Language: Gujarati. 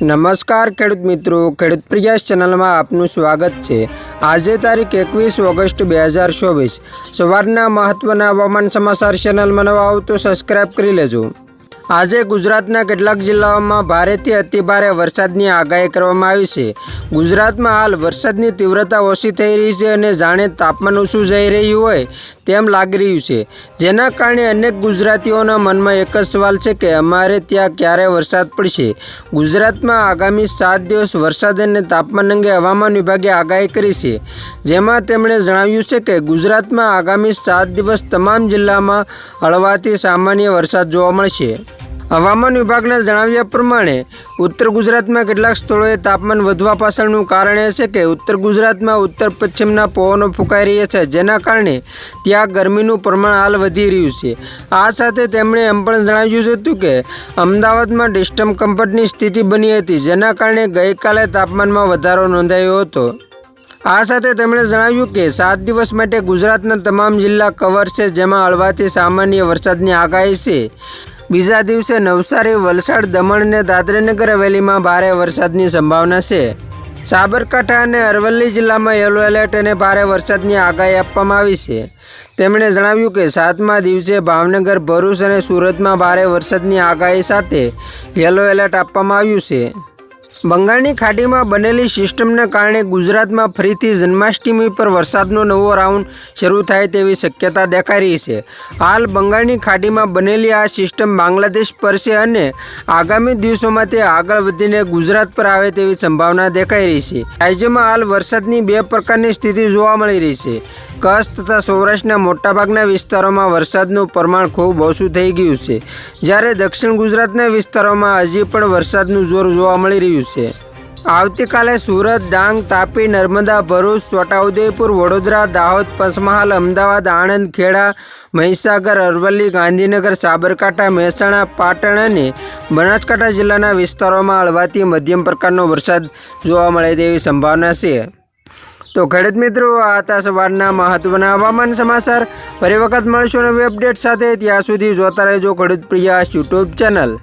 નમસ્કાર ખેડૂત મિત્રો, ખેડૂત પ્રયાસ ચેનલમાં આપનું સ્વાગત છે. આજે તારીખ એકવીસ ઓગસ્ટ બે હજાર ચોવીસ. સવારના મહત્ત્વના હવામાન સમાચાર ચેનલમાં નવા આવો તો સબસ્ક્રાઇબ કરી લેજો. આજે ગુજરાતના કેટલાક જિલ્લાઓમાં ભારેથી અતિભારે વરસાદની આગાહી કરવામાં આવી છે. ગુજરાતમાં હાલ વરસાદની તીવ્રતા ઓછી થઈ રહી છે અને જાણે તાપમાન ઓછું જઈ રહ્યું હોય તેમ લાગી રહ્યું છે. જેના કારણે અનેક ગુજરાતીઓના મનમાં એક જ સવાલ છે કે અમારે ત્યાં ક્યારે વરસાદ પડશે? ગુજરાતમાં આગામી સાત દિવસ વરસાદ અને તાપમાન અંગે હવામાન વિભાગે આગાહી કરી છે. જેમાં તેમણે જણાવ્યું છે કે ગુજરાતમાં આગામી સાત દિવસ તમામ જિલ્લામાં હળવાથી સામાન્ય વરસાદ જોવા મળશે. હવામાન વિભાગના જણાવ્યા પ્રમાણે, ઉત્તર ગુજરાતમાં કેટલાક સ્થળોએ તાપમાન વધવા પાછળનું કારણ એ છે કે ઉત્તર ગુજરાતમાં ઉત્તર પશ્ચિમના પવનો ફૂંકાઈ રહ્યા છે, જેના કારણે ત્યાં ગરમીનું પ્રમાણ હાલ વધી રહ્યું છે. આ સાથે તેમણે એમ પણ જણાવ્યું હતું કે, અમદાવાદમાં ડિસ્ટમ કમ્ફર્ટની સ્થિતિ બની હતી, જેના કારણે ગઈકાલે તાપમાનમાં વધારો નોંધાયો હતો. આ સાથે તેમણે જણાવ્યું કે, સાત દિવસ માટે ગુજરાતના તમામ જિલ્લા કવર છે, જેમાં હળવાથી સામાન્ય વરસાદની આગાહી છે. બીજા દિવસે નવસારી, વલસાડ, દમણ અને દાદરાનગર હવેલીમાં ભારે વરસાદની સંભાવના છે. સાબરકાંઠા અને અરવલ્લી જિલ્લામાં યલો એલર્ટ અને ભારે વરસાદની આગાહી આપવામાં આવી છે. તેમણે જણાવ્યું કે સાતમા દિવસે ભાવનગર, ભરૂચ અને સુરતમાં ભારે વરસાદની આગાહી સાથે યલો એલર્ટ આપવામાં આવ્યું છે. બંગાળની ખાડીમાં બનેલી સિસ્ટમને કારણે ગુજરાતમાં ફરીથી જન્માષ્ટમી પર વરસાદનો નવો રાઉન્ડ શરૂ થાય તેવી શક્યતા દેખાઈ રહી છે. હાલ બંગાળની ખાડીમાં બનેલી આ સિસ્ટમ બાંગ્લાદેશ પર છે અને આગામી દિવસોમાં તે આગળ વધીને ગુજરાત પર આવે તેવી સંભાવના દેખાઈ રહી છે. રાજ્યમાં હાલ વરસાદની બે પ્રકારની સ્થિતિ જોવા મળી રહી છે. કચ્છ તથા સૌરાષ્ટ્રના મોટાભાગના વિસ્તારોમાં વરસાદનું પ્રમાણ ખૂબ ઓછું થઈ ગયું છે. જ્યારે દક્ષિણ ગુજરાતના વિસ્તારોમાં હજી પણ વરસાદનું જોર જોવા મળી રહ્યું છે. આવતીકાલે સુરત, ડાંગ, તાપી, નર્મદા, ભરૂચ, છોટાઉદેપુર, વડોદરા, દાહોદ, પંચમહાલ, અમદાવાદ, આણંદ, ખેડા, મહીસાગર, અરવલ્લી, ગાંધીનગર, સાબરકાંઠા, મહેસાણા, પાટણ અને બનાસકાંઠા જિલ્લાના વિસ્તારોમાં હળવાથી મધ્યમ પ્રકારનો વરસાદ જોવા મળે તેવી સંભાવના છે. તો ખેડૂત મિત્રો, આ હતા સવારના મહત્વના હવામાન સમાચાર. ફરી વખત મળશું નવી અપડેટ સાથે. ત્યાં સુધી જોતા રહેજો ખેડૂત પ્રિયા યુટ્યુબ ચેનલ.